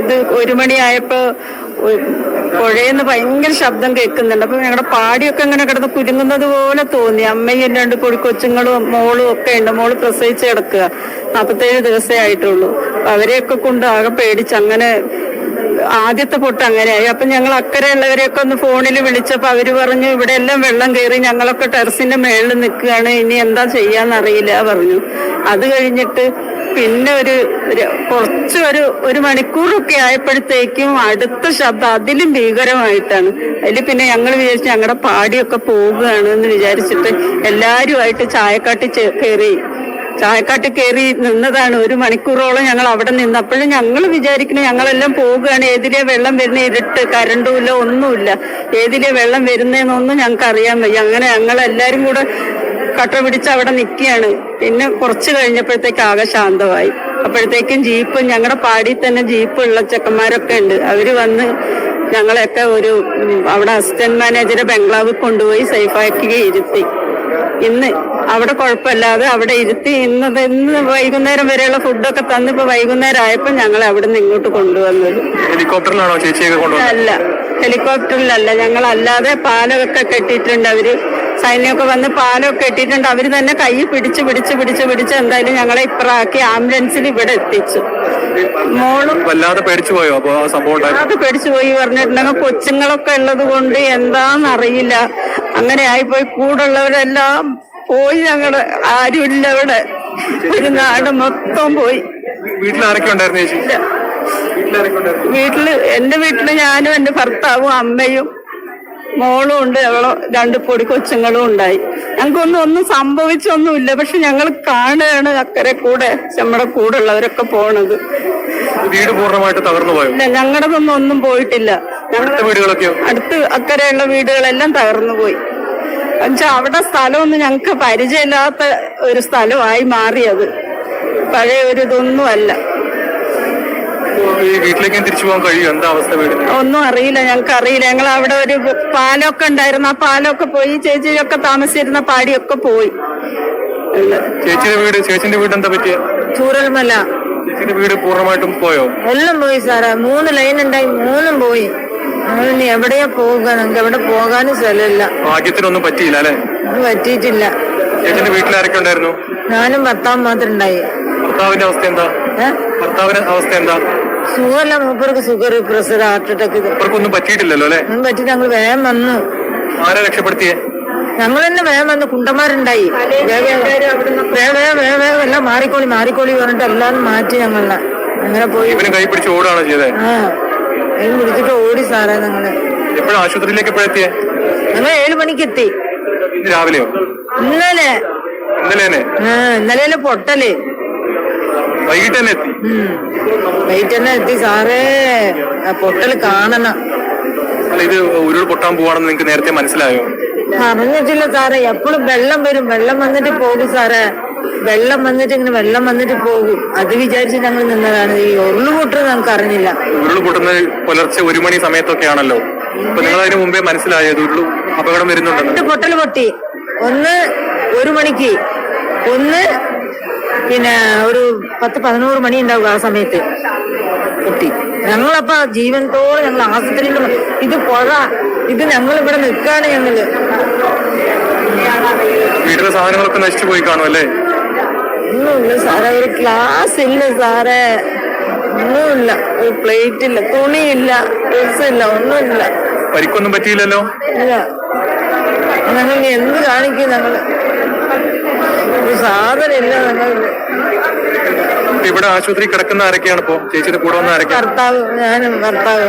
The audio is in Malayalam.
ഇത് ഒരു മണിയായപ്പോ പുഴയെന്ന് ഭയങ്കര ശബ്ദം കേൾക്കുന്നുണ്ട്. അപ്പൊ ഞങ്ങളുടെ പാടിയൊക്കെ ഇങ്ങനെ കിടന്ന് കുരുങ്ങുന്നത് പോലെ തോന്നി. അമ്മയും രണ്ട് പൊടിക്കൊച്ചുങ്ങളും മോളും ഒക്കെ ഉണ്ട്. മോൾ പ്രസവിച്ച് കിടക്കുക. നാപ്പത്തേഴ് ദിവസമേ ആയിട്ടുള്ളൂ. അവരെയൊക്കെ കൊണ്ട് ആകെ പേടിച്ച് അങ്ങനെ ആദ്യത്തെ പൊട്ട് അങ്ങനെയായി. അപ്പൊ ഞങ്ങൾ അക്കരെ ഉള്ളവരെയൊക്കെ ഒന്ന് ഫോണിൽ വിളിച്ചപ്പോ അവർ പറഞ്ഞു ഇവിടെ എല്ലാം വെള്ളം കയറി ഞങ്ങളൊക്കെ ടെറസിന്റെ മേളിൽ നിൽക്കുകയാണ്. ഇനി എന്താ ചെയ്യാന്നറിയില്ല പറഞ്ഞു. അത് കഴിഞ്ഞിട്ട് പിന്നെ ഒരു കുറച്ച് ഒരു ഒരു മണിക്കൂറൊക്കെ ആയപ്പോഴത്തേക്കും അടുത്ത ശബ്ദം അതിലും ഭീകരമായിട്ടാണ്. അതിൽ പിന്നെ ഞങ്ങൾ വിചാരിച്ചു ഞങ്ങളുടെ പാടിയൊക്കെ പോവുകയാണ് എന്ന് വിചാരിച്ചിട്ട് എല്ലാവരുമായിട്ട് ചായക്കാട്ടി കയറി ചായക്കാട്ട് കയറി നിന്നതാണ്. ഒരു മണിക്കൂറോളം ഞങ്ങൾ അവിടെ നിന്ന്. അപ്പോഴും ഞങ്ങൾ വിചാരിക്കുന്നു ഞങ്ങളെല്ലാം പോവുകയാണ് ഏതിലെ വെള്ളം വരുന്ന? ഇരുട്ട് കരണ്ടുമില്ല ഒന്നുമില്ല. ഏതിലെ വെള്ളം വരുന്നതെന്നൊന്നും ഞങ്ങൾക്ക് അറിയാൻ വയ്യ. അങ്ങനെ ഞങ്ങൾ എല്ലാരും കൂടെ കട്ട പിടിച്ച് അവിടെ നിൽക്കുകയാണ്. പിന്നെ കുറച്ച് കഴിഞ്ഞപ്പോഴത്തേക്ക് ആകെ ശാന്തമായി. അപ്പോഴത്തേക്കും ജീപ്പ് ഞങ്ങളുടെ പാടി തന്നെ ജീപ്പ് ഉള്ള ചെക്കന്മാരൊക്കെ ഉണ്ട്. അവർ വന്ന് ഞങ്ങളെയൊക്കെ ഒരു അവിടെ അസിസ്റ്റന്റ് മാനേജറെ ബംഗ്ലാവിൽ കൊണ്ടുപോയി സേഫാക്കി ഇരുത്തി. ഇന്ന് അവിടെ കുഴപ്പമില്ലാതെ അവിടെ ഇരുത്തി ഇന്ന് ഇന്ന് വൈകുന്നേരം വരെയുള്ള ഫുഡൊക്കെ തന്ന് ഇപ്പൊ വൈകുന്നേരം ആയപ്പോ ഞങ്ങൾ അവിടെ നിന്ന് ഇങ്ങോട്ട് കൊണ്ടുവന്നത്. ഹെലികോപ്റ്ററിലാണോ ചേച്ചിയൊക്കെ അല്ല ഹെലികോപ്റ്ററിലല്ല. ഞങ്ങൾ അല്ലാതെ പാലമൊക്കെ കെട്ടിയിട്ടുണ്ട് അവർ. സൈന്യമൊക്കെ വന്ന് പാലമൊക്കെ കെട്ടിയിട്ടുണ്ട്. അവർ തന്നെ കൈ പിടിച്ച് പിടിച്ച് പിടിച്ച് പിടിച്ച് എന്തായാലും ഞങ്ങളെ ഇപ്പറാക്കി ആംബുലൻസിൽ ഇവിടെ എത്തിച്ചു. മോളും വല്ലാതെ പേടിച്ചു പോയോ അപ്പൊ സംഭവം അത് പേടിച്ചു പോയി. പറഞ്ഞിട്ടുണ്ടെങ്കിൽ കൊച്ചുങ്ങളൊക്കെ ഉള്ളത് കൊണ്ട് എന്താന്നറിയില്ല. അങ്ങനെ ആയിപ്പോയി. കൂടുള്ളവരെല്ലാം പോയി ഞങ്ങൾ ആരുമില്ല അവിടെ. ഒരു നാട് മൊത്തം പോയി. വീട്ടിൽ ഉണ്ടായിരുന്നു ചേച്ചി? വീട്ടിൽ എന്റെ വീട്ടിൽ ഞാനും എന്റെ ഭർത്താവും അമ്മയും മോളും ഉണ്ട്. അവളോ രണ്ട് പൊടി കൊച്ചുങ്ങളും ഉണ്ടായി. ഞങ്ങൾക്കൊന്നും ഒന്നും സംഭവിച്ചൊന്നുമില്ല. പക്ഷെ ഞങ്ങൾ കാണുകയാണ് അക്കരെ കൂടെ നമ്മുടെ കൂടെ ഉള്ളവരൊക്കെ പോണത്. വീട് പൂർണമായിട്ട് തകർന്നു പോയോ? ഇല്ല ഞങ്ങളുടെതൊന്നും ഒന്നും പോയിട്ടില്ല. ഞങ്ങൾ അടുത്ത വീടുകളൊക്കെയോ? അടുത്ത് അക്കരെയുള്ള വീടുകളെല്ലാം തകർന്നു പോയി. എന്നുവെച്ചാൽ അവിടെ സ്ഥലമൊന്നും ഞങ്ങൾക്ക് പരിചയമില്ലാത്ത ഒരു സ്ഥലമായി മാറിയത്. പഴയ ഒരു ഇതൊന്നും അല്ല. ഈ വീട്ടിലേക്കും തിരിച്ചു പോകാൻ കഴിയും എന്താ അവസ്ഥ ഒന്നും അറിയില്ല ഞങ്ങൾക്ക് അറിയില്ല ഞങ്ങൾ അവിടെ ഒരു പാലമൊക്കെ ഉണ്ടായിരുന്നു. ആ പാലൊക്കെ പോയി ചേച്ചിയൊക്കെ താമസിച്ചിരുന്ന പാടിയൊക്കെ പോയി. ചേച്ചിയുടെ വീട് ചേച്ചിന്റെ വീട് എന്താ പറ്റിയ? ചൂരൽമല. ചേച്ചിന്റെ വീട് പൂർണമായിട്ടും പോയോ? എല്ലാം പോയി സാറേ. മൂന്ന് ലൈൻ ഉണ്ടായി മൂന്നും പോയി. ഇനി എവിടെയാ പോകുക ഞങ്ങൾക്ക് എവിടെ പോകാനും സ്ഥലമില്ല. ഭാഗ്യത്തിനൊന്നും പറ്റിയില്ല അല്ലെ? ഇത് പറ്റിയിട്ടില്ല. ചേട്ടന്റെ ഉണ്ടായിരുന്നു? ഞാനും ഭർത്താവും മാത്രം ഉണ്ടായി. ഭർത്താവിന്റെ അവസ്ഥ എന്താ? ഏഹ് ഭർത്താവിന്റെ അവസ്ഥ എന്താ? സുഖമല്ല മൂപ്പർക്ക് ഷുഗർ പ്രഷർ ഹാർട്ട് അറ്റാക്ക് ഇത് അവർക്കൊന്നും പറ്റിയിട്ടില്ലല്ലോ അല്ലെ? ഒന്നും പറ്റി ഞങ്ങൾ വേഗം വന്നു. ആരെ രക്ഷപ്പെടുത്തിയേ? ഞങ്ങൾ തന്നെ വേഗം വന്ന്. കുണ്ടന്മാരുണ്ടായി. വേഗം വേഗം വേഗം വേഗം വേഗം എല്ലാം മാറിക്കോളി മാറിക്കോളി പറഞ്ഞിട്ട് എല്ലാരും മാറ്റി ഞങ്ങളെ. അങ്ങനെ പോയി. ഇവനും കൈ പിടിച്ച് ഓടാണോ ചെയ്തേ. ആ. അതിന് വിളിച്ചിട്ട് ഓടി സാറേ ഞങ്ങൾ. എപ്പോഴും ആശുപത്രിയിലേക്ക് എപ്പോഴെത്തിയേ? ഞങ്ങൾ ഏഴ് മണിക്ക് എത്തി രാവിലെയോ? ഇന്നലെ. ഇന്നലെ ഇന്നലെ പൊട്ടൽ. വൈകിട്ട് തന്നെ എത്തി? വൈകിട്ട് തന്നെ എത്തി സാറേ. ആ പൊട്ടൽ കാണണം. ഇത് ഉരുൾ പൊട്ടാൻ പോവാണെന്ന് നിങ്ങൾക്ക് നേരത്തെ മനസ്സിലായോ? അറിഞ്ഞിട്ടില്ല സാറേ. എപ്പോഴും വെള്ളം വരും. വെള്ളം വന്നിട്ട് പോകും സാറേ. വെള്ളം വന്നിട്ട് ഇങ്ങനെ വെള്ളം വന്നിട്ട് പോകും. അത് വിചാരിച്ച് ഞങ്ങൾ നിന്നതാണ്. ഈ ഉരുൾ പൊട്ടുന്നത് നമുക്ക് അറിഞ്ഞില്ല. ഉരുളുപൊട്ടുന്നത് പുലർച്ചെ ഒരു മണി സമയത്തൊക്കെ ആണല്ലോ അപ്പൊ നിങ്ങൾ അതിന് മുമ്പേ മനസ്സിലായത് ഉരുളു അപകടം വരുന്നുണ്ടെന്ന്. രണ്ട് പൊട്ടൽ പൊട്ടി. ഒന്ന് ഒരു മണിക്ക്. ഒന്ന് പിന്നെ ഒരു പത്ത് പതിനോറ് മണി ഉണ്ടാവും ആ സമയത്ത് പൊട്ടി. ഞങ്ങളപ്പ ജീവനത്തോടെ ഞങ്ങൾ ആശുപത്രിയിൽ ഇത് പുഴ. ഇത് ഞങ്ങൾ ഇവിടെ നിൽക്കാണ് ഞങ്ങൾ. വീട്ടിലെ സാധനങ്ങളൊക്കെ നശിച്ചു പോയി കാണും അല്ലേ? ഒന്നുമില്ല സാറേ ഒരു ക്ലാസ് ഇല്ല സാറേ. ഒന്നുമില്ല ഒരു പ്ലേറ്റ് ഇല്ല തുണിയില്ല ഡ്രസ് ഇല്ല ഒന്നുമില്ല. പരിക്കൊന്നും പറ്റിയില്ലല്ലോ? ഇല്ല. ഞങ്ങൾ എന്ത് കാണിക്കും ഞങ്ങൾ ഒരു സാധനം ഇല്ല ഞങ്ങൾ ഇവിടെ ആശുപത്രി കിടക്കുന്ന ആരൊക്കെയാണ് ഇപ്പോ? ചേച്ചിയുടെ കൂടെ വന്ന ആരൊക്കെയാണ്? ഭർത്താവ് ഞാനും ഭർത്താവ്.